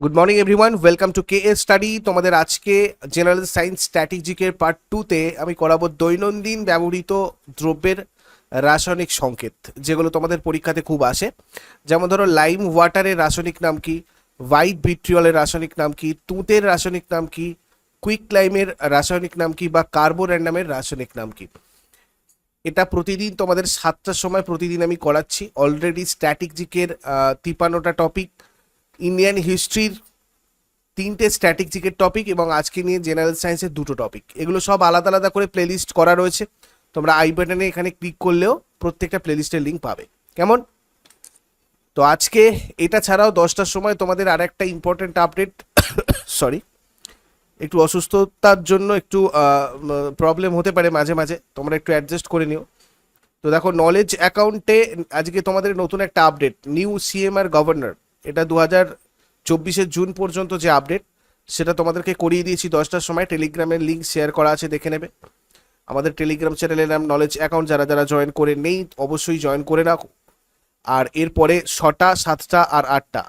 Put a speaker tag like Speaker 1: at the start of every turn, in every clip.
Speaker 1: Good morning everyone welcome to K S study তোমাদের আজকে general science স্ট্র্যাটেজিকের part টুতে আমি করাবো দৈনন্দিন ব্যবহৃত দ্রব্যের রাসায়নিক সংকেত, যেগুলো তোমাদের পরীক্ষাতে খুব আসে। যেমন ধরো লাইম ওয়াটারের রাসায়নিক নাম কি? হোয়াইট ভিট্রিয়লের রাসায়নিক নাম কি? তুঁতের রাসায়নিক নাম কি? কুইক লাইমের রাসায়নিক নাম কি? বা কার্বোর্যান্ডামের রাসায়নিক নাম কি? এটা প্রতিদিন তোমাদের সাতটার সময় প্রতিদিন আমি করাচ্ছি। অলরেডি স্ট্র্যাটেজিকের তিপান্নটা টপিক ইন্ডিয়ান হিস্ট্রির তিনটে স্ট্র্যাটেজিকের টপিক এবং আজকে নিয়ে জেনারেল সায়েন্সের দুটো টপিক এগুলো সব আলাদা আলাদা করে প্লেলিস্ট করা রয়েছে। তোমরা আই বাটনে এখানে ক্লিক করলেও প্রত্যেকটা প্লেলিস্টের লিঙ্ক পাবে। কেমন? তো আজকে এটা ছাড়াও দশটার সময় তোমাদের আর একটা ইম্পর্টেন্ট আপডেট সরি একটু অসুস্থতার জন্য একটু প্রবলেম হতে পারে মাঝে মাঝে। তোমরা একটু অ্যাডজাস্ট করে নিও। তো দেখো নলেজ অ্যাকাউন্টে আজকে তোমাদের নতুন একটা আপডেট নিউ সিএমআর গভর্নর এটা দু হাজার চব্বিশের জুন পর্যন্ত যে আপডেট সেটা তোমাদেরকে করিয়ে দিয়েছি দশটার সময়। টেলিগ্রামের লিঙ্ক শেয়ার করা আছে, দেখে নেবে। আমাদের টেলিগ্রাম চ্যানেলের নাম নলেজ অ্যাকাউন্ট যারা যারা জয়েন করে নেই, অবশ্যই জয়েন করে রাখো আর এরপরে ছটা, সাতটা আর আটটা।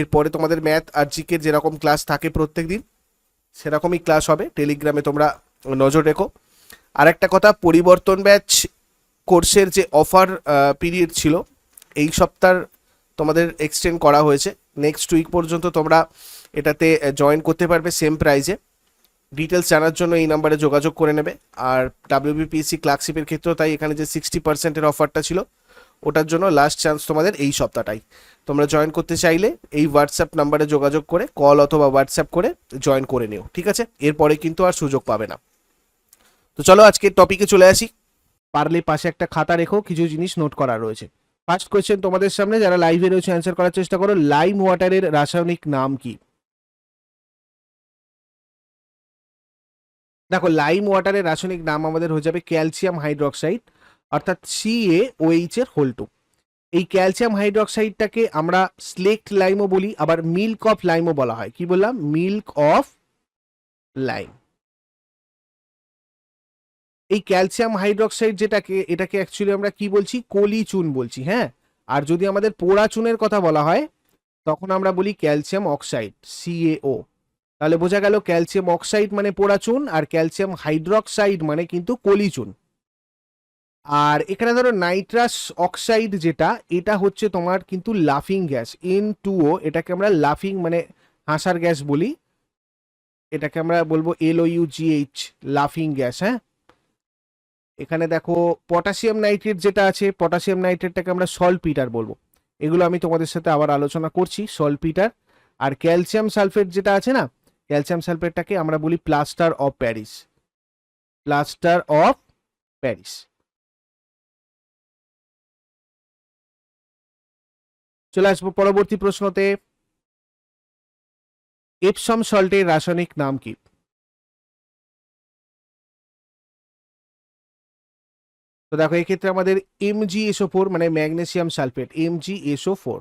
Speaker 1: এরপরে তোমাদের ম্যাথ আর জিকের যেরকম ক্লাস থাকে প্রত্যেক দিন সেরকমই ক্লাস হবে। টেলিগ্রামে তোমরা নজর রেখো। আর একটা কথা, পরিবর্তন ব্যাচ কোর্সের যে অফার পিরিয়ড ছিল, এই সপ্তাহ তোমাদের এক্সটেন্ড করা হয়েছে। নেক্সট উইক পর্যন্ত তোমরা এটাতে জয়েন করতে পারবে সেম প্রাইজে ডিটেলস জানার জন্য এই নাম্বারে যোগাযোগ করে নেবে। আর ডাব্লিউবিপিএসসি ক্লার্কশিপের ক্ষেত্রেও তাই এখানে যে সিক্সটি পার্সেন্টের অফারটা ছিল, ওটার জন্য লাস্ট চান্স তোমাদের এই সপ্তাহটাই। তোমরা জয়েন করতে চাইলে এই হোয়াটসঅ্যাপ নাম্বারে যোগাযোগ করে কল অথবা হোয়াটসঅ্যাপ করে জয়েন করে নিও, ঠিক আছে? এরপরে কিন্তু আর সুযোগ পাবে না। তো চলো আজকের টপিকে চলে আসি। পারলে পাশে একটা খাতা রেখো, কিছু জিনিস নোট করা রয়েছে। ফার্স্ট কোয়েশ্চেন তোমাদের সামনে, যারা লাইভে রয়েছে অ্যান্সার করার চেষ্টা করো লাইম ওয়াটারের রাসায়নিক নাম কি? দেখো লাইম ওয়াটারের রাসায়নিক নাম আমাদের হয়ে যাবে ক্যালসিয়াম হাইড্রক্সাইড অর্থাৎ সিএ ওএইচ এর হোল টু এই ক্যালসিয়াম হাইড্রক্সাইডটাকে আমরা স্লেক্ট লাইমও বলি, আবার মিল্ক অফ লাইমও বলা হয়। কি বললাম? মিল্ক অফ লাইম এই ক্যালসিয়াম হাইড্রক্সাইড যেটাকে, এটাকে অ্যাকচুয়ালি আমরা কি বলছি? কলি চুন বলছি হ্যাঁ? আর যদি আমাদের পোড়া চুনের কথা বলা হয়, তখন আমরা বলি ক্যালসিয়াম অক্সাইড সিএও তাহলে বোঝা গেল ক্যালসিয়াম অক্সাইড মানে পোড়া চুন আর ক্যালসিয়াম হাইড্রক্সাইড মানে কিন্তু কলি চুন আর এখানে ধরো নাইট্রাস অক্সাইড যেটা, এটা হচ্ছে তোমার কিন্তু লাফিং গ্যাস এন টু ও এটাকে আমরা লাফিং মানে হাসার গ্যাস বলি। এটাকে আমরা বলব L O U G H লাফিং গ্যাস হ্যাঁ? এখানে দেখো পটাশিয়াম নাইট্রেট যেটা আছে, পটাশিয়াম নাইট্রেটটাকে আমরা সলপিটার বলব। এগুলো আমি তোমাদের সাথে আবার আলোচনা করছি সলপিটার আর ক্যালসিয়াম সালফেট যেটা আছে না ক্যালসিয়াম সালফেটটাকে আমরা বলি plaster of Paris plaster of Paris চলে আসব পরবর্তী প্রশ্নতে। এপসম সল্টের রাসায়নিক নাম কি? তো দেখো, এক্ষেত্রে আমাদের M G S O four মানে magnesium sulphate M G S O four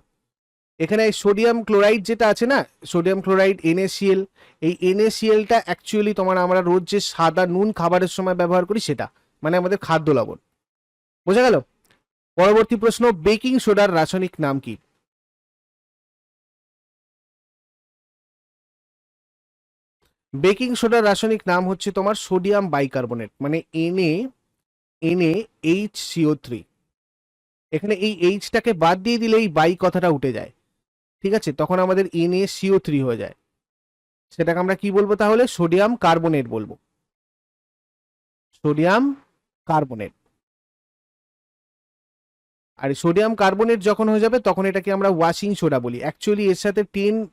Speaker 1: এখানে সোডিয়াম ক্লোরাইড যেটা আছে না, সোডিয়াম ক্লোরাইড এনএসিএল এই এনএসিএলটা অ্যাকচুয়ালি তোমার আমরা রোজ যে সাদা নুন খাবারের সময় ব্যবহার করি সেটা মানে আমাদের খাদ্য লবণ। বোঝা গেল? পরবর্তী প্রশ্ন, বেকিং সোডার রাসায়নিক নাম কি? বেকিং সোডার রাসায়নিক নাম হচ্ছে তোমার সোডিয়াম বাইকার্বনেট মানে N A N A H C O three এখানে এই এইচটাকে বাদ দিয়ে দিলে এই বাই কথাটা উঠে যায়। ঠিক আছে? তখন আমাদের এনএ সিও থ্রি হয়ে যায়। সেটাকে আমরা কি বলব তাহলে? সোডিয়াম কার্বনেট বলব। Sodium carbonate. আর সোডিয়াম কার্বনেট যখন হয়ে যাবে, তখন এটাকে আমরা ওয়াশিং সোডা বলি। অ্যাকচুয়ালি এর সাথে টেন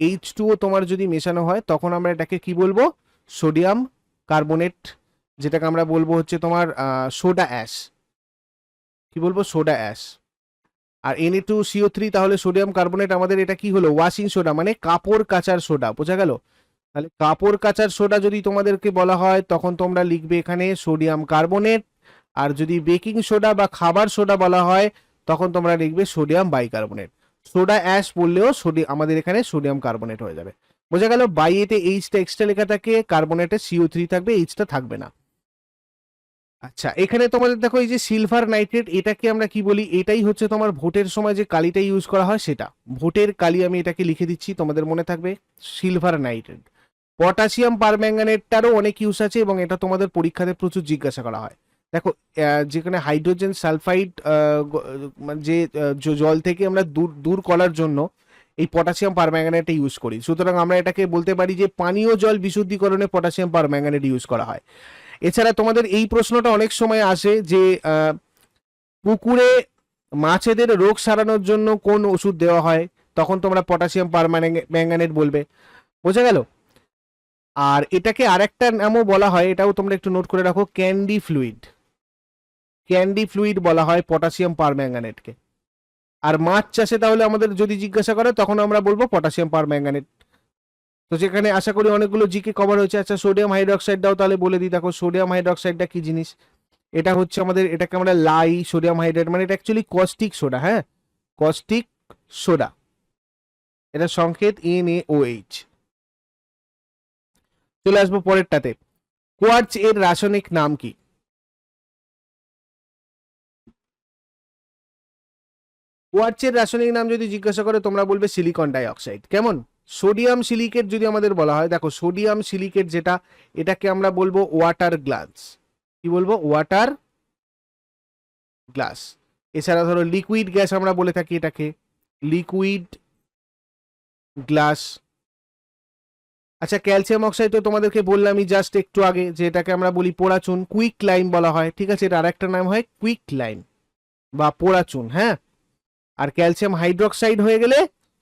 Speaker 1: এইচ টু তোমার যদি মেশানো হয়, তখন আমরা এটাকে কি বলব? সোডিয়াম কার্বনেট যেটাকে আমরা বলব হচ্ছে তোমার সোডা অ্যাশ। কি বলব? Soda ash. আর N two C O three তাহলে সোডিয়াম কার্বনেট আমাদের এটা কি হলো? ওয়াশিং সোডা মানে কাপড় কাচার সোডা, বোঝা গেল? তাহলে কাপড় কাচার সোডা যদি তোমাদেরকে বলা হয়, তখন তোমরা লিখবে এখানে সোডিয়াম কার্বনেট। আর যদি বেকিং সোডা বা খাবার সোডা বলা হয়, তখন তোমরা লিখবে সোডিয়াম বাইকার্বনেট। সোডা অ্যাশ বললেও সোডিয়াম আমাদের এখানে সোডিয়াম কার্বনেট হয়ে যাবে। বোঝা গেল? বাইয়েতে এইচটা এক্সট্রা লেখা থাকে, কার্বনেটে সিও থ্রি থাকবে এইচটা থাকবে না। আচ্ছা এখানে তোমাদের দেখো এই যে সিলভার নাইট্রেট এটাকে আমরা কি বলি? এটাই হচ্ছে তোমার ভোটের সময় যে কালিটা ইউজ করা হয় সেটা। ভোটের কালি আমি এটাকে লিখে দিচ্ছি, তোমাদের মনে থাকবে? সিলভার নাইট্রেট পটাশিয়াম পারম্যাঙ্গানেটটারও অনেক ইউজ আছে এবং এটা তোমাদের পরীক্ষাতে প্রচুর জিজ্ঞাসা করা হয়। দেখো যেখানে হাইড্রোজেন সালফাইড যে জল থেকে আমরা দূর দূর করার জন্য এই পটাশিয়াম পারম্যাঙ্গানেট ইউজ করি। সুতরাং আমরা এটাকে বলতে পারি যে পানীয় জল বিশুদ্ধিকরণে পটাশিয়াম পারম্যাঙ্গানেট ইউজ করা হয়। এছাড়া তোমাদের এই প্রশ্নটা অনেক সময় আসে যে পুকুরে মাছেদের রোগ সারানোর জন্য কোন ওষুধ দেওয়া হয়? তখন তোমরা পটাশিয়াম পারম্যাঙ্গানেট বলবে। বোঝা গেল? আর এটাকে আরেকটা নামও বলা হয়, এটাও তোমরা একটু নোট করে রাখো, ক্যান্ডি ফ্লুইড। ক্যান্ডি ফ্লুইড বলা হয় পটাশিয়াম পারম্যাঙ্গানেটকে। আর মাছ চাষে তাহলে আমাদের যদি জিজ্ঞাসা করে, তখন আমরা বলব পটাশিয়াম পারম্যাঙ্গানেট। তো যেখানে আশা করি অনেকগুলো জিকে কভার হয়েছে। আচ্ছা সোডিয়াম হাইড্রক্সাইডটাও তাহলে বলে দিই। দেখো সোডিয়াম হাইড্রক্সাইডটা কি জিনিস? এটা হচ্ছে আমাদের, এটাকে আমরা লাই সোডিয়াম হাইড্রেট মানে এটা অ্যাকচুয়ালি কস্টিক সোডা হ্যাঁ? কস্টিক সোডা এটা সংকেত এন এ ও এইচ চলে আসব পরেরটাতে। কোয়ার্চ এর রাসায়নিক নাম কি? কোয়ার্চের রাসায়নিক নাম যদি জিজ্ঞাসা করে, তোমরা বলবে সিলিকন ডাইঅক্সাইড কেমন? সোডিয়াম সিলিকেট যদি আমাদের বলা হয়, দেখো সোডিয়াম সিলিকেট যেটা, এটাকে আমরা বলব ওয়াটার গ্লাস। কি বলব? Water glass. এছাড়া ধরো লিকুইড গ্যাস আমরা বলে থাকি এটাকে। Liquid glass. আচ্ছা ক্যালসিয়াম অক্সাইড তো তোমাদেরকে বললামই জাস্ট একটু আগে যে এটাকে আমরা বলি পোড়াচুন, কুইক লাইম বলা হয়। ঠিক আছে এটা আরেকটা নাম হয় কুইক লাইম বা পোড়াচুন হ্যাঁ? আর ক্যালসিয়াম হাইড্রোক্সাইড হয়ে গেলে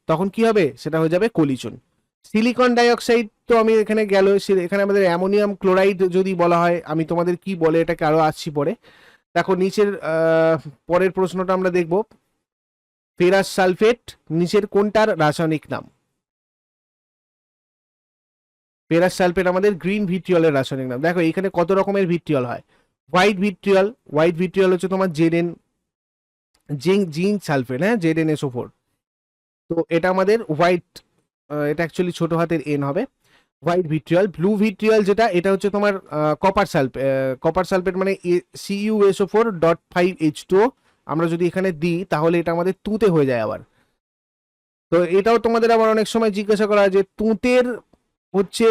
Speaker 1: তখন কি হবে? সেটা হয়ে যাবে কলিচুন। সিলিকন ডাইঅক্সাইড তো আমি এখানে গেল এখানে আমাদের অ্যামোনিয়াম ক্লোরাইড যদি বলা হয়, আমি তোমাদের কি বলে এটাকে আরও আসছি পরে। দেখো, নিচের পরের প্রশ্নটা আমরা দেখব। ফেরাস সালফেট, নিচের কোনটার রাসায়নিক নাম? ফেরাস সালফেট আমাদের গ্রিন ভিট্রিয়লের রাসায়নিক নাম। দেখো, এখানে কত রকমের ভিট্রিয়ল হয়? হোয়াইট ভিট্রিয়ল হোয়াইট ভিট্রিয়ল হচ্ছে তোমার জেডেন জিঙ্ক জিঙ্ক সালফেট হ্যাঁ? জেডেন এসও ফোর তো এটা আমাদের হোয়াইট এটা অ্যাকচুয়ালি ছোট হাতের এন হবে। হোয়াইট ভিট্রিয়ল ব্লু ভিট্রিয়ল যেটা, এটা হচ্ছে তোমার কপার সালফেট কপার সালফেট মানে C U S O four dot five H two আমরা যদি এখানে দিই, তাহলে এটা আমাদের তুঁতে হয়ে যায় আবার। তো এটাও তোমাদের আবার অনেক সময় জিজ্ঞাসা করা হয় যে তুঁতের হচ্ছে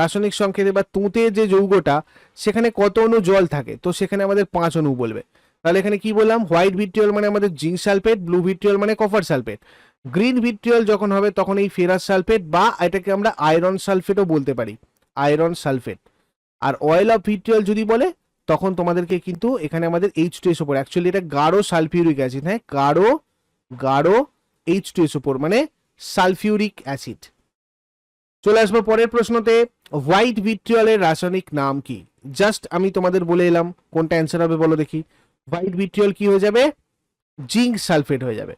Speaker 1: রাসায়নিক সংকেতে বা তুঁতে যে যৌগটা, সেখানে কত অণু জল থাকে? তো সেখানে আমাদের পাঁচ অণু বলবে। তাহলে এখানে কি বললাম? হোয়াইট ভিট্রিয়ল মানে আমাদের জিঙ্ক সালফেট ব্লু ভিট্রিয়ল মানে কপার সালফেট। গ্রিন ভিট্রিয়ল যখন হবে তখন এই ফেরাস সালফেট বা এটাকে আমরা আয়রন সালফেটও বলতে পারি। Iron sulphate. R oil of vitriol যদি বলে, তখন তোমাদেরকে কিন্তু এখানে আমাদের এইচ টু এস অ্যাকচুয়ালি এটা গাঢ় সালফিউরিক অ্যাসিড হ্যাঁ? গাঢ় গাঢ় এইচ টু এস মানে সালফিউরিক অ্যাসিড চলে আসব পরের প্রশ্নতে হোয়াইট ভিট্রিয়লের রাসায়নিক নাম কি? জাস্ট আমি তোমাদের বলে এলাম, কোনটা অ্যান্সার হবে বলো দেখি। হোয়াইট ভিট্রিয়ল কি হয়ে যাবে? জিঙ্ক সালফেট হয়ে যাবে।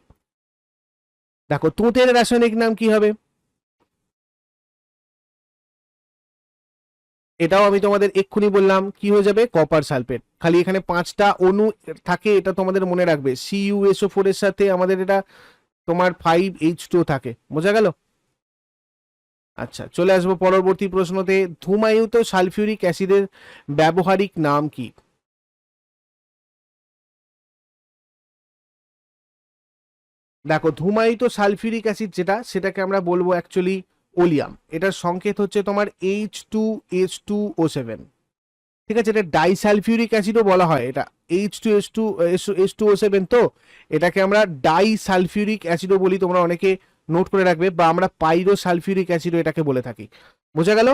Speaker 1: দেখো, তুঁতের রাসায়নিক নাম কি হবে? এটাও আমি তোমাদের এক্ষুনি বললাম, কি হয়ে যাবে? কপার সালফেট খালি এখানে পাঁচটা অণু থাকে, এটা তোমাদের মনে রাখবে। সিইউএসও ফোর এর সাথে আমাদের এটা, তোমার ফাইভ এইচ টু থাকে। বোঝা গেল? আচ্ছা চলে আসব পরবর্তী প্রশ্নতে। ধূমায়িত সালফিউরিক অ্যাসিডের ব্যবহারিক নাম কি? দেখো, ধূমায়িত সালফিউরিক অ্যাসিড যেটা, সেটাকে আমরা বলব অ্যাকচুয়ালি ওলিয়াম। এটার সংকেত হচ্ছে তোমার H two H two O seven ঠিক আছে, এটা ডাইসালফিউরিক অ্যাসিডও বলা হয়। এটা H two S two S two O seven তো, এটাকে আমরা ডাইসালফিউরিক অ্যাসিডও বলি, তোমরা অনেকে নোট করে রাখবে, বা আমরা পাইরো সালফিউরিক অ্যাসিডও এটাকে বলে থাকি। বোঝা গেল?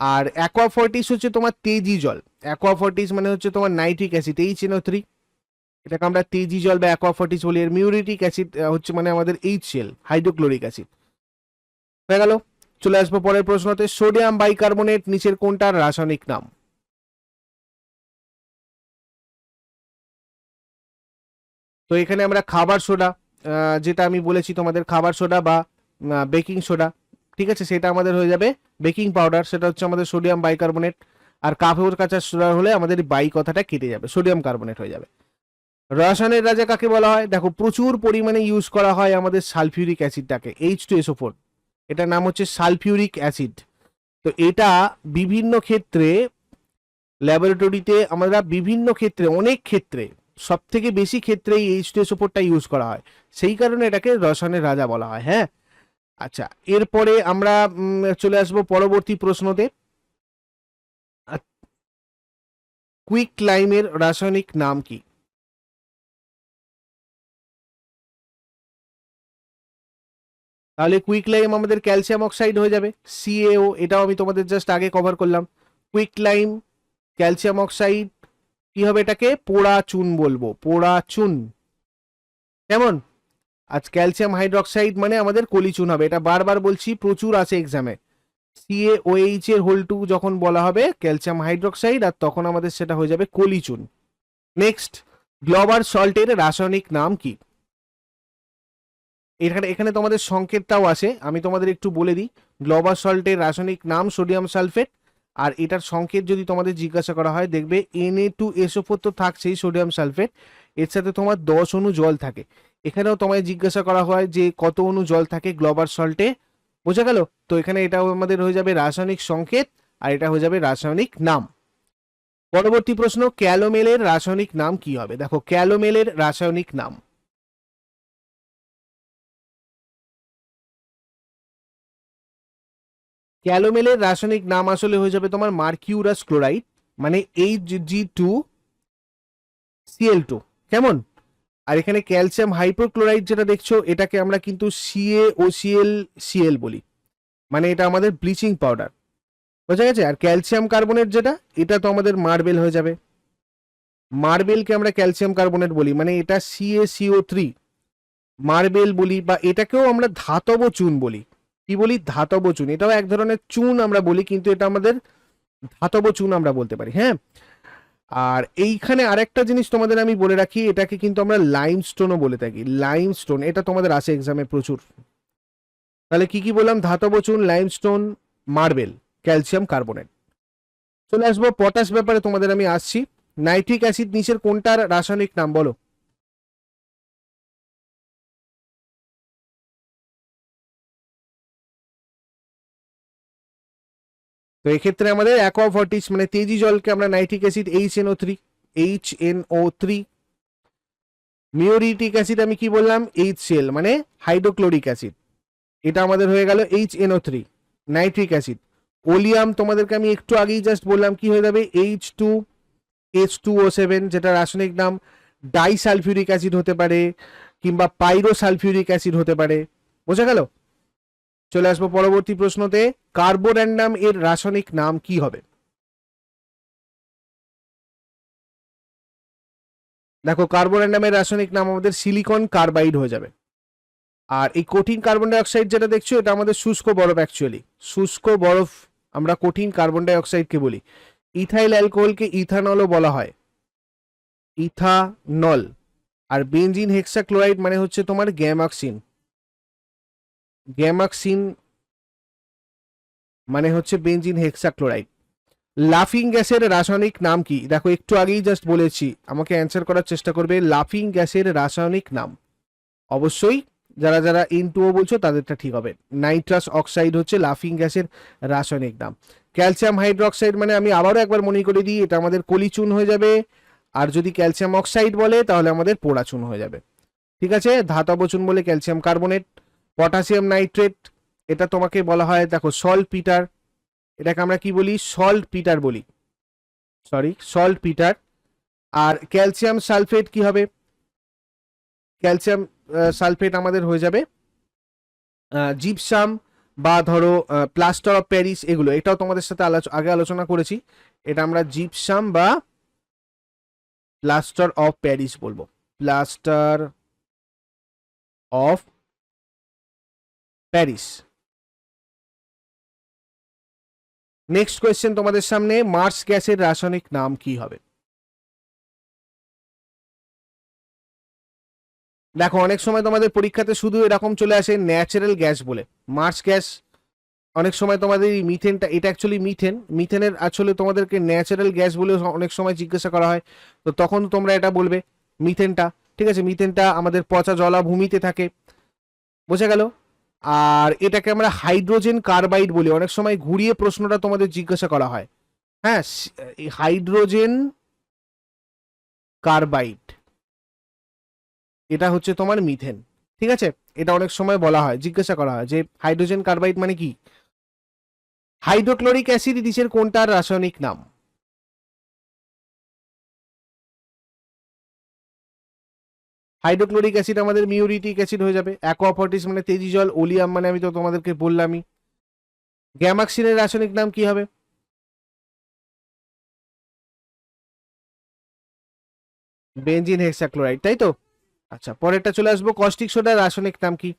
Speaker 1: আর অ্যাকোয়াফর্টিস হচ্ছে তোমার তেজি জল। অ্যাকোয়াফর্টিস মানে হচ্ছে তোমার nitric acid H N O three এটাকে আমরা তেজি জল বা অ্যাকোয়াফর্টিস বলি এর মিউরিটিক অ্যাসিড হচ্ছে মানে আমাদের এইচ সিএল হাইড্রোক্লোরিক অ্যাসিড হয়ে গেল। চলে আসব পরের প্রশ্নতে। সোডিয়াম বাইকার্বনেট নিচের কোনটার রাসায়নিক নাম? তো এখানে আমরা খাবার সোডা যেটা আমি বলেছি তোমাদের খাবার সোডা বা বেকিং সোডা, ঠিক আছে? সেটা আমাদের হয়ে যাবে বেকিং পাউডার সেটা হচ্ছে আমাদের সোডিয়াম বাইকার্বনেট আর কাপড় কাঁচা সোডা হলে আমাদের বাই কথাটা কেটে যাবে সোডিয়াম কার্বনেট হয়ে যাবে। রসায়নের রাজা কাকে বলা হয়? দেখো, প্রচুর পরিমাণে ইউজ করা হয় আমাদের sulphuric অ্যাসিডটাকে H two S O four এটার নাম হচ্ছে সালফিউরিক অ্যাসিড। তো এটা বিভিন্ন ক্ষেত্রে ল্যাবরেটরিতে আমরা বিভিন্ন ক্ষেত্রে, অনেক ক্ষেত্রে সব থেকে বেশি ক্ষেত্রে এই এইচ টু ওপরটা ইউজ করা হয়। সেই কারণে এটাকে রসায়নের রাজা বলা হয় হ্যাঁ? আচ্ছা এরপরে আমরা চলে আসব পরবর্তী প্রশ্নতে। কুইক লাইমের রাসায়নিক নাম কি? তাহলে কুইক লাইম আমাদের ক্যালসিয়াম অক্সাইড হয়ে যাবে। সিএও এটাও আমি তোমাদের জাস্ট আগে কভার করলাম। কুইক লাইম ক্যালসিয়াম অক্সাইড কি হবে এটাকে? পোড়া চুন বলব পোড়া চুন কেমন? আজ ক্যালসিয়াম হাইড্রোক্সাইড মানে আমাদের কলি চুন হবে। এটা বারবার বলছি, প্রচুর আছে এক্সামে সিএ ওএইচ এর হোল টু যখন বলা হবে ক্যালসিয়াম হাইড্রোক্সাইড আর তখন আমাদের সেটা হয়ে যাবে কলি চুন নেক্সট গ্লোবাল সল্টের রাসায়নিক নাম কি? এখানে এখানে তোমাদের সংকেতটাও আছে আমি তোমাদের একটু বলে দিই। গ্লোবাল সল্টের রাসায়নিক নাম সোডিয়াম সালফেট আর এটার সংকেত যদি তোমাদের জিজ্ঞাসা করা হয়, দেখবে এন এ টু এসোফোর তো থাকছেই সোডিয়াম সালফেট এর সাথে তোমার দশ অণু জল থাকে। এখানেও তোমায় জিজ্ঞাসা করা হয় যে কত অণু জল থাকে গ্লোবাল সল্টে বোঝা গেল? তো এখানে এটাও আমাদের হয়ে যাবে রাসায়নিক সংকেত, আর এটা হয়ে যাবে রাসায়নিক নাম। পরবর্তী প্রশ্ন ক্যালোমেলের রাসায়নিক নাম কি হবে? দেখো ক্যালোমেলের রাসায়নিক নাম। ক্যালোমেলের রাসায়নিক নাম আসলে হয়ে যাবে তোমার মার্কিউরাস ক্লোরাইড মানে H G two C L two কেমন? আর এখানে ক্যালসিয়াম হাইপোক্লোরাইড যেটা দেখছ, এটাকে আমরা কিন্তু সিএ ও সিএল সিএল বলি। মানে এটা আমাদের ব্লিচিং পাউডার। বোঝা গেছে? আর ক্যালসিয়াম কার্বনেট যেটা, এটা তো আমাদের মার্বেল হয়ে যাবে। মার্বেলকে আমরা ক্যালসিয়াম কার্বনেট বলি মানে এটা সিএ সিও থ্রি মার্বেল বলি বা এটাকেও আমরা ধাতব চুন বলি। কি বলি ধাতব চুন, এটাও এক ধরনের চুন আমরা বলি, কিন্তু এটা আমাদের ধাতব চুন আমরা বলতে পারি হ্যাঁ? আর এইখানে আরেকটা জিনিস তোমাদের আমি বলে রাখি, এটাকে কিন্তু আমরা লাইমস্টোনও বলে থাকি লাইমস্টোন এটা তোমাদের আসে এক্সামে প্রচুর। তাহলে কি কি বললাম? ধাতব চুন লাইমস্টোন মার্বেল ক্যালসিয়াম কার্বনেট চলে আসব পটাশ ব্যাপারে তোমাদের আমি আসছি। নাইট্রিক অ্যাসিড নিচের কোনটার রাসায়নিক নাম বলো? তো এক্ষেত্রে আমাদের অ্যাকোয়াফর্টিস মানে তেজি জলকে আমরা nitric acid H N O three H N O three muriatic acid আমি কি বললাম? এইচ সেল মানে হাইড্রোক্লোরিক অ্যাসিড এটা আমাদের হয়ে গেল H N O three nitric acid oleum তোমাদেরকে আমি একটু আগেই জাস্ট বললাম কি হয়ে যাবে? H two H two O seven যেটা রাসায়নিক নাম ডাইসালফিউরিক অ্যাসিড হতে পারে কিংবা পাইরোসালফিউরিক অ্যাসিড হতে পারে। বোঝা গেল? চলে আসব পরবর্তী প্রশ্নতে কার্বোর্যান্ডাম এর রাসায়নিক নাম কি হবে? দেখো কার্বোর্যান্ডামের রাসায়নিক নাম আমাদের সিলিকন কার্বাইড হয়ে যাবে। আর এই কঠিন কার্বন ডাই অক্সাইড যেটা দেখছ, এটা আমাদের শুষ্ক বরফ অ্যাকচুয়ালি শুষ্ক বরফ আমরা কঠিন কার্বন ডাই অক্সাইডকে বলি। ইথাইল অ্যালকোহলকে ইথানলও বলা হয়। ইথানল। আর বেনজিন হেক্সাক্লোরাইড মানে হচ্ছে তোমার গ্যামাক্সিন। গ্যামাক্সিন মানে হচ্ছে বেঞ্জিন হেক্সাক্লোরাইড। লাফিং গ্যাসের রাসায়নিক নাম কি? দেখো, একটু আগেই জাস্ট বলেছি, আমাকে অ্যান্সার করার চেষ্টা করবে, লাফিং গ্যাসের রাসায়নিক নাম। অবশ্যই, যারা যারা ইন টুও বলছো, তাদেরটা ঠিক হবে। নাইট্রাস অক্সাইড হচ্ছে লাফিং গ্যাসের রাসায়নিক নাম। ক্যালসিয়াম হাইড্রোক্সাইড মানে আমি আবারও একবার মনে করে দিই, এটা আমাদের কলিচুন হয়ে যাবে। আর যদি ক্যালসিয়াম অক্সাইড বলে, তাহলে আমাদের পোড়াচুন হয়ে যাবে। ঠিক আছে? ধাতব চুন বলে ক্যালসিয়াম কার্বনেট। পটাশিয়াম নাইট্রেট, এটা তোমাকে বলা হয়, দেখো সল্ট পিটার এটাকে আমরা কি বলি? সল্ট পিটার বলি। সরি সল্ট পিটার আর ক্যালসিয়াম সালফেট কি হবে? ক্যালসিয়াম সালফেট আমাদের হয়ে যাবে জিপসাম বা ধরো প্লাস্টার অফ প্যারিস এগুলো। এটাও তোমাদের সাথে আগে আলোচনা করেছি। এটা আমরা জিপসাম বা প্লাস্টার অফ প্যারিস বলব। Plaster of Paris. Next question তোমাদের সামনে মার্স গ্যাসের রাসায়নিক নাম কি হবে? দেখো, অনেক সময় তোমাদের পরীক্ষাতে শুধু এরকম চলে আসে ন্যাচারাল গ্যাস বলে। মার্স গ্যাস অনেক সময় তোমাদের এই মিথেনটা এটা অ্যাকচুয়ালি মিথেন মিথেনের আসলে তোমাদেরকে ন্যাচারাল গ্যাস বলে অনেক সময় জিজ্ঞাসা করা হয়। তো তখন তোমরা এটা বলবে মিথেনটা ঠিক আছে মিথেনটা আমাদের পচা জলাভূমিতে থাকে। বোঝা গেল? আর এটাকে আমরা হাইড্রোজেন কার্বাইড বলি। অনেক সময় ঘুরিয়ে প্রশ্নটা তোমাদের জিজ্ঞাসা করা হয়। হ্যাঁ হাইড্রোজেন কার্বাইড, এটা হচ্ছে তোমার মিথেন। ঠিক আছে? এটা অনেক সময় বলা হয়, জিজ্ঞাসা করা হয় যে হাইড্রোজেন কার্বাইড মানে কি? হাইড্রোক্লোরিক অ্যাসিড নিচের কোনটার রাসায়নিক নাম? হাইড্রোক্লোরিক অ্যাসিড আমাদের মিউরিটিক অ্যাসিড হয়ে যাবে, অ্যাকোয়াফর্টিস মানে তেজি জল ওলিয়াম মানে আমি তো তোমাদেরকে বললামই। গ্যামাক্সিনের রাসায়নিক নাম কি হবে? বেঞ্জিন হেক্সাক্লোরাইড, তাই তো? আচ্ছা পরেরটা চলে আসব, কস্টিক সোডার রাসায়নিক নাম কি?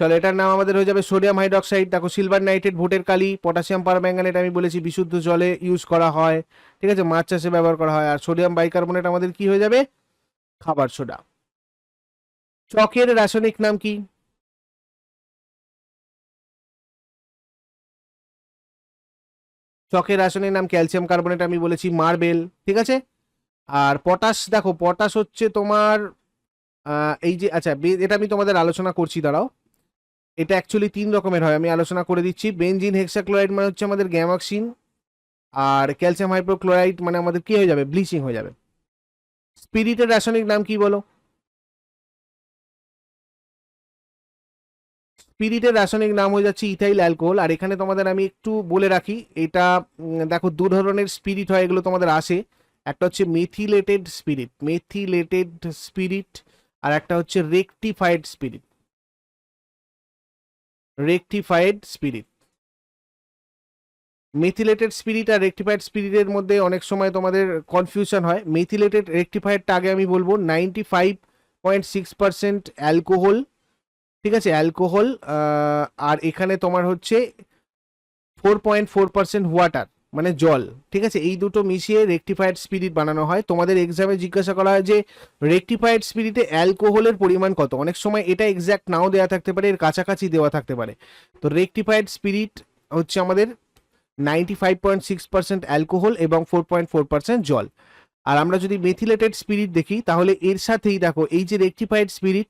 Speaker 1: চলো, এটার নাম আমাদের হয়ে যাবে সোডিয়াম হাইড্রক্সাইড। দেখো, সিলভার নাইট্রেট, ভোটের কালি, পটাশিয়াম পারম্যাঙ্গানেট, আমি বলেছি বিশুদ্ধ জলে ইউজ করা হয়। ঠিক আছে? মাছ চাষে ব্যবহার করা হয়। আর সোডিয়াম বাইকার্বনেট আমাদের কি হয়ে যাবে? খাবার সোডা। চকের রাসায়নিক নাম কি? চকের রাসায়নিক নাম ক্যালসিয়াম কার্বনেট, আমি বলেছি মার্বেল। ঠিক আছে? আর পটাশ, দেখো, পটাশ হচ্ছে তোমার এই যে আচ্ছা এটা আমি তোমাদের আলোচনা করছি, দাঁড়াও। এটা অ্যাকচুয়ালি তিন রকমের হয়। আমি আলোচনা করে দিচ্ছি। বেনজিন হেক্সাক্লোরাইড মানে হচ্ছে আমাদের গ্যামাক্সিন আর ক্যালসিয়াম হাইড্রোক্লোরাইড মানে আমাদের কি হয়ে যাবে? ব্লিচিং হয়ে যাবে। স্পিরিটের রাসায়নিক নাম কি বলো? স্পিরিটের রাসায়নিক নাম হয়ে যাচ্ছে ইথাইল অ্যালকোহল আর এখানে তোমাদের আমি একটু বলে রাখি, এটা দেখো দু ধরনের স্পিরিট হয়, এগুলো তোমাদের আসে। একটা হচ্ছে মেথিলেটেড স্পিরিট মেথিলেটেড স্পিরিট আর একটা হচ্ছে rectified spirit rectified spirit methylated spirit আর রেকটিফাইড স্পিরিটের মধ্যে অনেক সময় তোমাদের কনফিউশন হয়। মেথিলেটেড রেকটিফাইডটা আগে আমি বলব ninety five point six percent alcohol ঠিক আছে? অ্যালকোহল আর এখানে তোমার হচ্ছে four point four percent water মানে জল, ঠিক আছে? এই দুটো মিশিয়ে রেকটিফাইড স্পিরিট বানানো হয়। তোমাদের এক্সামে জিজ্ঞাসা করা হয় যে রেকটিফাইড স্পিরিটে অ্যালকোহলের পরিমাণ কত? অনেক সময় এটা এক্স্যাক্ট নাও দেওয়া থাকতে পারে, এর কাছাকাছি দেওয়া থাকতে পারে। তো রেকটিফাইড স্পিরিট হচ্ছে আমাদের ninety five point six percent alcohol এবং ফোর পয়েন্ট ফোর পার্সেন্ট জল। আর আমরা যদি মেথিলেটেড স্পিরিট দেখি, তাহলে এর সাথেই দেখো, এই যে রেকটিফাইড স্পিরিট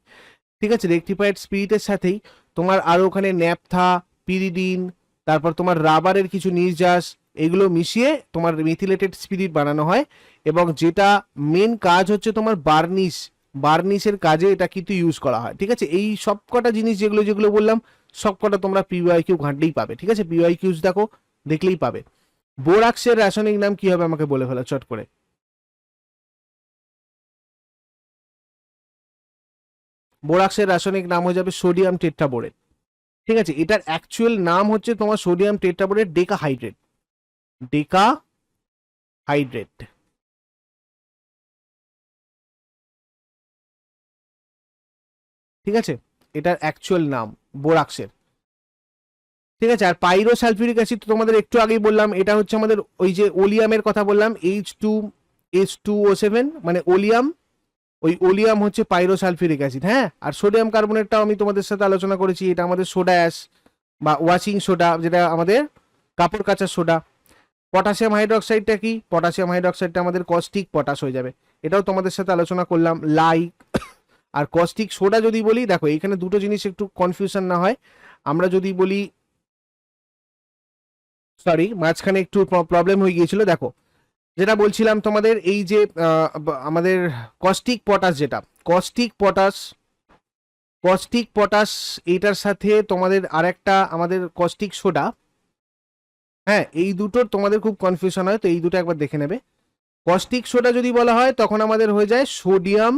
Speaker 1: ঠিক আছে? রেকটিফাইড স্পিরিটের সাথেই তোমার আরও ওখানে ন্যাপথা পিরিডিন তারপর তোমার রাবারের কিছু নির্যাস এগুলো মিশিয়ে তোমার মিথিলেটেড স্পিরিট বানানো হয় এবং যেটা মেন কাজ হচ্ছে তোমার বার্নিশ বার্নিশের কাজে এটা কিন্তু ইউজ করা হয়, ঠিক আছে? এই সবকটা জিনিস যেগুলো যেগুলো বললাম সবকটা তোমরা পিওয়াই কিউ ঘাঁটলেই পাবে, ঠিক আছে? পিওয়াই কিউজ দেখো, দেখলেই পাবে। বোরাক্সের রাসায়নিক নাম কি হবে আমাকে বলে ফেলো, চট করে। বোরাক্সের রাসায়নিক নাম হয়ে যাবে সোডিয়াম টেট্রাবোরেট ঠিক আছে? এটার অ্যাকচুয়াল নাম হচ্ছে তোমার sodium tetraborate decahydrate decahydrate ঠিক আছে? এটার অ্যাকচুয়াল নাম, বোরাক্সের। ঠিক আছে? আর পাইরো অ্যাসিড তোমাদের একটু আগেই বললাম, এটা হচ্ছে আমাদের ওই যে ওলিয়ামের কথা বললাম H two H two O seven মানে ওলিয়াম, ওই ওলিয়াম হচ্ছে পাইরো অ্যাসিড হ্যাঁ? আর সোডিয়াম কার্বনেটটাও আমি তোমাদের সাথে আলোচনা করেছি, এটা আমাদের সোডা অ্যাস বা ওয়াশিং সোডা, যেটা আমাদের কাপড় কাচার সোডা। পটাশিয়াম হাইড্রক্সাইডটা কি? পটাশিয়াম হাইড্রক্সাইডটা আমাদের কস্টিক পটাশ হয়ে যাবে। এটাও তোমাদের সাথে আলোচনা করলাম লাইক আর কস্টিক সোডা যদি বলি, দেখো এখানে দুটো জিনিস একটু কনফিউশন না হয়। আমরা যদি বলি সরি মাঝখানে একটু প্রবলেম হয়ে গিয়েছিল, দেখো। যেটা বলছিলাম তোমাদের, এই যে আমাদের কস্টিক পটাশ যেটা কস্টিক পটাশ কস্টিক পটাশ এইটার সাথে তোমাদের আরেকটা আমাদের কস্টিক সোডা হ্যাঁ এই দুটোর তোমাদের খুব কনফিউশন হয়, তো এই দুটো একবার দেখে নেবে। কস্টিক সোডা যদি বলা হয়, তখন আমাদের হয়ে যায় সোডিয়াম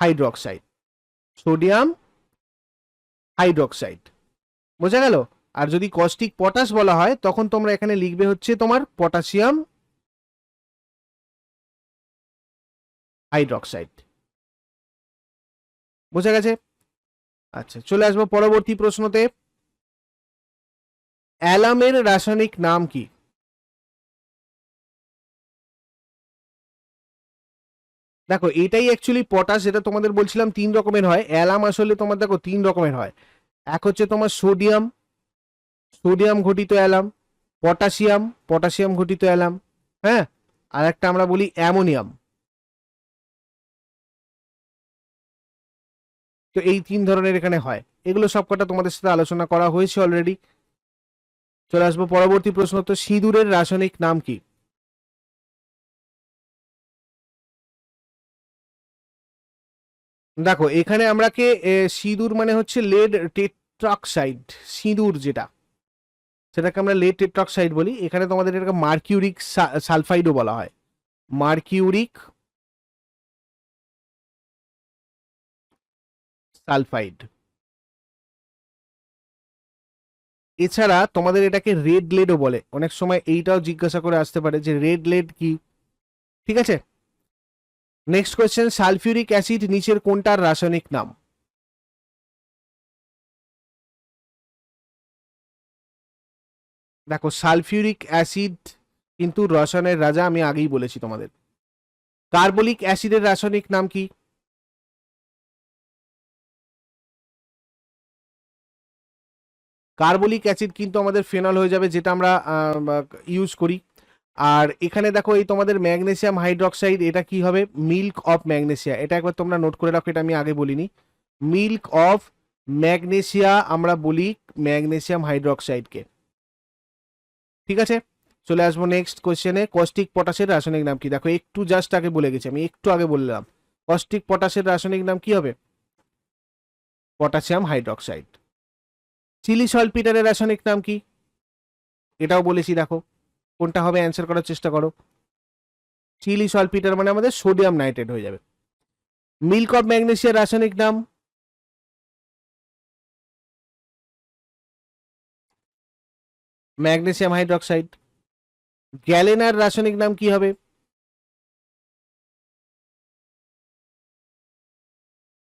Speaker 1: হাইড্রক্সাইড সোডিয়াম হাইড্রক্সাইড বোঝা গেল? আর যদি কস্টিক পটাশ বলা হয়, তখন তোমরা এখানে লিখবে হচ্ছে তোমার পটাশিয়াম হাইড্রক্সাইড বোঝা গেছে? আচ্ছা চলে আসব পরবর্তী প্রশ্নতে। অ্যালামের রাসায়নিক নাম কি? দেখো, এটাই অ্যাকচুয়ালি পটাশ যেটা তোমাদের বলছিলাম, তিন রকমের হয়। অ্যালাম আসলে তোমার, দেখো, তিন রকমের হয়। এক হচ্ছে তোমার সোডিয়াম সোডিয়াম ঘটিত অ্যালাম, পটাশিয়াম পটাশিয়াম ঘটিত অ্যালাম হ্যাঁ? আর একটা আমরা বলি অ্যামোনিয়াম। তো এই তিন ধরনের এখানে হয়। এগুলো সবকটা তোমাদের সাথে আলোচনা করা হয়েছে অলরেডি চলে আসব পরবর্তী প্রশ্ন তো সিঁদুরের রাসায়নিক নাম কি? দেখো এখানে আমরাকে এ, সিঁদুর মানে হচ্ছে লেড টেট্রাক্সাইড সিঁদুর যেটা। সেটাকে আমরা লেড টেট্রাক্সাইড বলি। এখানে তোমাদের এটাকে মার্কিউরিক সালফাইডও বলা হয়। মার্কিউরিক সালফাইড এছাড়া তোমাদের এটাকে রেড লেডও বলে। অনেক সময় এইটাও জিজ্ঞাসা করে আসতে পারে যে রেড লেড কি? ঠিক আছে? নেক্সট কোয়েশ্চেন সালফিউরিক অ্যাসিড নিচের কোনটার রাসায়নিক নাম? দেখো সালফিউরিক অ্যাসিড কিন্তু রসায়নের রাজা আমি আগেই বলেছি তোমাদের। কার্বলিক অ্যাসিডের রাসায়নিক নাম কি? কার্বলিক অ্যাসিড কিন্তু আমাদের ফেনল হয়ে যাবে, যেটা আমরা ইউজ করি। আর এখানে দেখো এই তোমাদের ম্যাগনেসিয়াম হাইড্রক্সাইড, এটা কি হবে? Milk of magnesia. এটা একবার তোমরা নোট করে রাখো, এটা আমি আগে বলিনি। মিল্ক অফ ম্যাগনেসিয়া আমরা বলি ম্যাগনেসিয়াম হাইড্রক্সাইডকে। ঠিক আছে? চলে আসব নেক্সট কোয়েশ্চেনে কস্টিক পটাশের রাসায়নিক নাম কি? দেখো, একটু জাস্ট আগে বলে গেছি, আমি একটু আগে বললাম। কস্টিক পটাশের রাসায়নিক নাম কি হবে? পটাশিয়াম হাইড্রক্সাইড চিলি সলপিটারের রাসায়নিক নাম কি? এটাও বলেছি দেখো। কোনটা হবে অ্যান্সার করার চেষ্টা করো। চিলি সলপিটার মানে আমাদের সোডিয়াম নাইট্রেট হয়ে যাবে। মিল্ক অফ ম্যাগনেসিয়ার রাসায়নিক নাম? ম্যাগনেসিয়াম হাইড্রক্সাইড গ্যালেনার রাসায়নিক নাম কি হবে?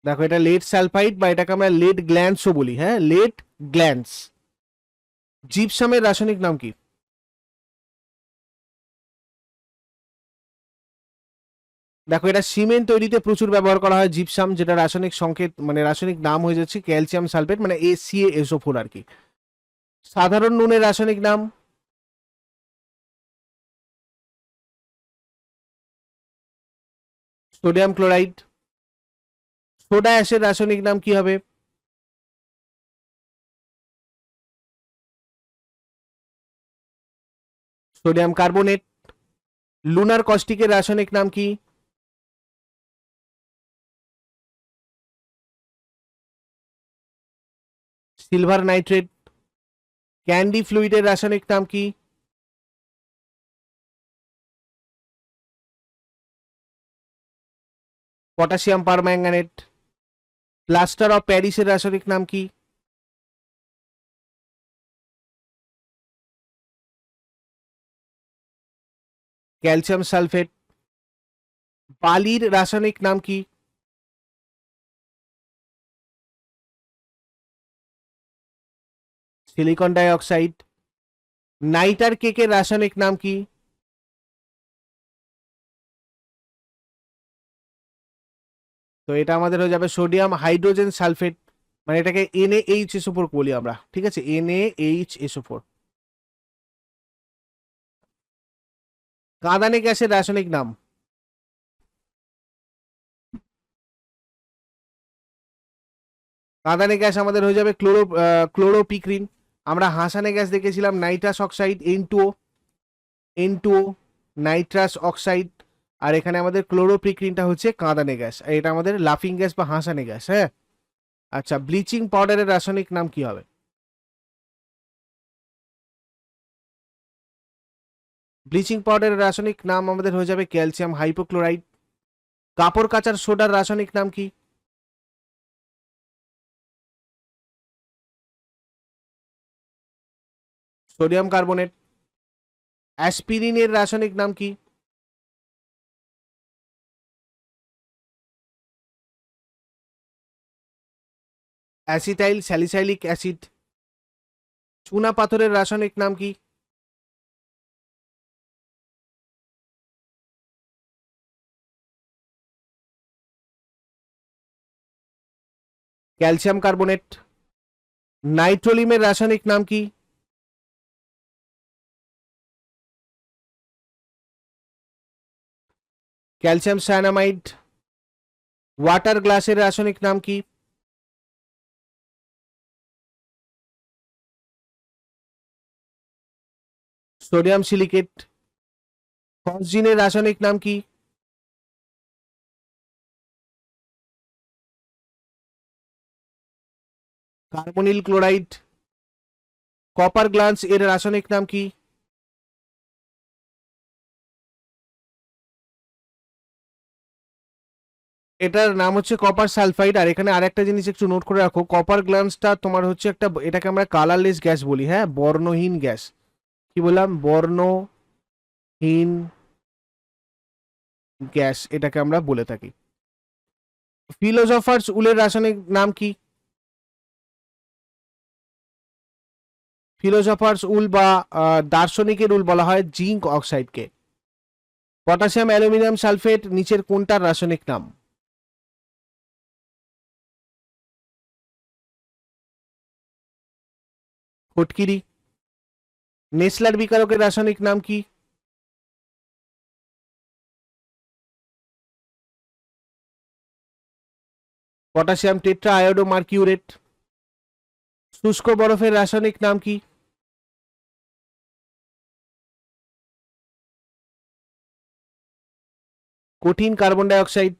Speaker 1: দেখো, এটা লেড সালফাইড বা এটাকে আমরা লেড গ্ল্যান্ডসও বলি হ্যাঁ? লেড গ্ল্যান্ডস জিপসামের রাসায়নিক নাম কি? দেখো, এটা সিমেন্ট তৈরিতে প্রচুর ব্যবহার করা হয় জিপসাম যেটা রাসায়নিক সংকেত মানে রাসায়নিক নাম হয়ে যাচ্ছে ক্যালসিয়াম সালফেট মানে A C S O four আর কি। সাধারণ নুনের রাসায়নিক নাম? সোডিয়াম ক্লোরাইড সোডা অ্যাশের রাসায়নিক নাম কি হবে? Sodium carbonate. লুনার কস্টিকের রাসায়নিক নাম কি? Silver nitrate. ক্যান্ডি ফ্লুইডের রাসায়নিক নাম কি? Potassium permanganate. প্লাস্টার অফ প্যারিসের রাসায়নিক নাম কি? ক্যালসিয়াম সালফেট বালির রাসায়নিক নাম কি? সিলিকন ডাইঅক্সাইড নাইটার কেকের রাসায়নিক নাম কি? তো এটা আমাদের হয়ে যাবে সোডিয়াম হাইড্রোজেন সালফেট। মানে এটাকে এনএ এইচ এসও ফোর বলি আমরা, ঠিক আছে? N A H S O four কাঁদানে গ্যাসের রাসায়নিক নাম। কাঁদানে গ্যাস আমাদের হয়ে যাবে ক্লোরো ক্লোরোপিক্রিন। আমরা হাসানে গ্যাস দেখেছিলাম, nitrous oxide N two N two nitrous oxide. আর এখানে আমাদের ক্লোরোপ্রিক্রিনটা হচ্ছে কাঁদানে গ্যাস, আর এটা আমাদের লাফিং গ্যাস বা হাসানে গ্যাস হ্যাঁ? আচ্ছা ব্লিচিং পাউডারের রাসায়নিক নাম কি হবে? ব্লিচিং পাউডারের রাসায়নিক নাম আমাদের হয়ে যাবে ক্যালসিয়াম হাইপোক্লোরাইড কাপড় কাচার সোডার রাসায়নিক নাম কি? সোডিয়াম কার্বনেট অ্যাসপিরিনের রাসায়নিক নাম কি? Acetyl salicylic acid. চুনা পাথরের রাসায়নিক নাম কি? Calcium carbonate. নাইট্রোলিমের রাসায়নিক নাম কি? Calcium cyanamide. ওয়াটার গ্লাসের রাসায়নিক নাম কি? Sodium silicate. ফসজিনের রাসায়নিক নাম কি? Carbonyl chloride. কপার গ্লান্স এর রাসায়নিক নাম কি? এটার নাম হচ্ছে কপার সালফাইড, আর এখানে আরেকটা জিনিস একটু নোট করে রাখো, কপার গ্লান্সটা তোমার হচ্ছে একটা, এটাকে আমরা কালারলেস গ্যাস বলি হ্যাঁ? বর্ণহীন গ্যাস। কি বললাম? বর্ণহীন গ্যাস, এটাকে আমরা বলে থাকি। ফিলোসফার্স উলের রাসায়নিক নাম কি? ফিলোসফার্স উল বা দার্শনিকের উল বলা হয় জিঙ্ক অক্সাইডকে। পটাশিয়াম, অ্যালুমিনিয়াম সালফেট নিচের কোনটার রাসায়নিক নাম? ফটকিরি। নেসলার বিকারকের রাসায়নিক নাম কি? পটাশিয়াম টেট্রা আয়োডো মার্কিউরেট শুষ্ক বরফের রাসায়নিক নাম কি? কঠিন কার্বন ডাই অক্সাইড